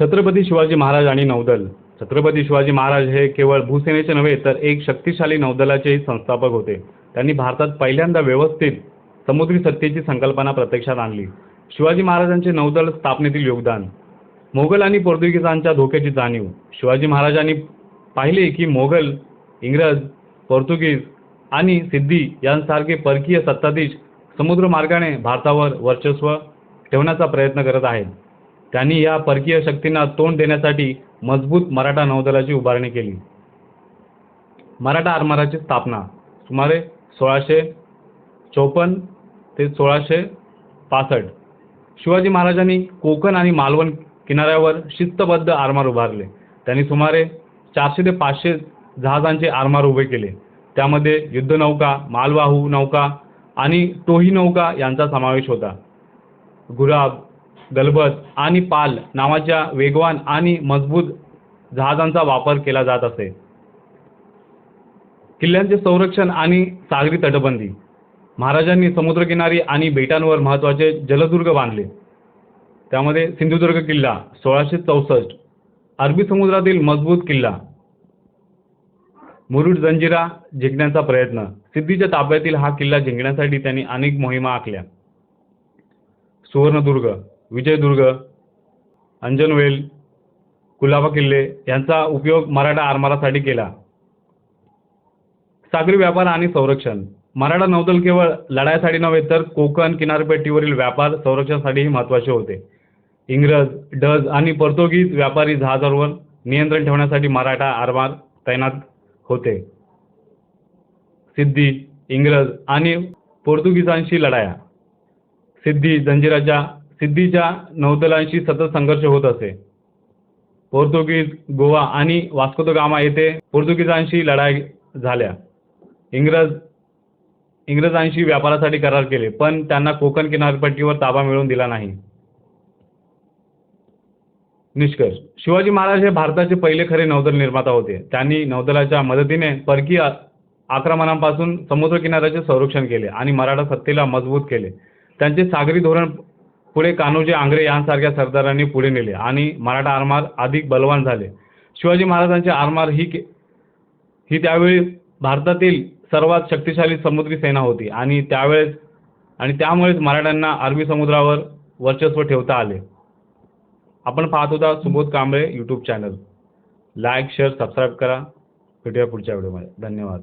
छत्रपती शिवाजी महाराज आणि नौदल. छत्रपती शिवाजी महाराज हे केवळ भूसेनेचे नव्हे तर एक शक्तिशाली नौदलाचेही संस्थापक होते. त्यांनी भारतात पहिल्यांदा व्यवस्थित समुद्री सत्तेची संकल्पना प्रत्यक्षात आणली. शिवाजी महाराजांचे नौदल स्थापनेतील योगदान. मोगल आणि पोर्तुगीजांच्या धोक्याची जाणीव. शिवाजी महाराजांनी पाहिले की मोगल इंग्रज पोर्तुगीज आणि सिद्धी यांसारखे परकीय सत्ताधीश समुद्रमार्गाने भारतावर वर्चस्व ठेवण्याचा प्रयत्न करत आहेत. त्यांनी या परकीय शक्तींना तोंड देण्यासाठी मजबूत मराठा नौदलाची उभारणी केली. मराठा आरमाराची स्थापना सुमारे सोळाशे चौपन्न ते सोळाशे पासष्ट. शिवाजी महाराजांनी कोकण आणि मालवण किनाऱ्यावर शिस्तबद्ध आरमार उभारले. त्यांनी सुमारे चारशे ते पाचशे जहाजांचे आरमार उभे केले. त्यामध्ये युद्धनौका मालवाहू नौका आणि टोही नौका यांचा समावेश होता. गुलाब गलबत आणि पाल नावाच्या वेगवान आणि मजबूत जहाजांचा वापर केला जात असे. किल्ल्यांचे संरक्षण आणि सागरी तटबंदी. महाराजांनी समुद्रकिनारी आणि बेटांवर महत्त्वाचे जलदुर्ग बांधले. त्यामध्ये सिंधुदुर्ग किल्ला सोळाशे चौसष्ट अरबी समुद्रातील मजबूत किल्ला मुरुड जंजिरा जिंकण्याचा प्रयत्न सिद्धीच्या ताब्यातील हा किल्ला जिंकण्यासाठी त्यांनी अनेक मोहिमा आखल्या. सुवर्णदुर्ग विजयदुर्ग अंजनवेल कुलाबा किल्ले यांचा उपयोग मराठा आरमारासाठी केला. सागरी व्यापार आणि संरक्षण. मराठा नौदल केवळ लढाईसाठी नव्हे तर कोकण किनारपट्टीवरील व्यापार संरक्षणासाठीही महत्त्वाचे होते. इंग्रज डज आणि पोर्तुगीज व्यापारी जहाजांवर नियंत्रण ठेवण्यासाठी मराठा आरमार तैनात होते. सिद्धी इंग्रज आणि पोर्तुगीजांशी लढाया. सिद्धी जंजिराच्या सिद्धीच्या नौदलांशी सतत संघर्ष होत असे. पोर्तुगीज गोवा आणि वास्को द गामा येथे पोर्तुगीजांशी लढाई झाल्या. इंग्रज इंग्रजांशी व्यापारासाठी करार केले पण त्यांना कोकण किनारपट्टीवर ताबा मिळवून दिला नाही. निष्कर्ष. शिवाजी महाराज हे भारताचे पहिले खरे नौदल निर्माता होते. त्यांनी नौदलाच्या मदतीने परकीय आक्रमणांपासून समुद्र किनाऱ्याचे संरक्षण केले आणि मराठा सत्तेला मजबूत केले. त्यांचे सागरी धोरण पुढे कान्होजी आंग्रे यांसारख्या सरदारांनी पुढे नेले आणि मराठा आरमार अधिक बलवान झाले. शिवाजी महाराजांचे आरमार ही के- ही त्यावेळी भारतातील सर्वात शक्तिशाली समुद्री सेना होती आणि त्यावेळेस आणि त्यामुळेच मराठ्यांना अरबी समुद्रावर वर्चस्व ठेवता आले. आपण पाहत होता Subodh Kamble YouTube channel like share subscribe करा. भेटूया पुढच्या व्हिडिओमध्ये. धन्यवाद.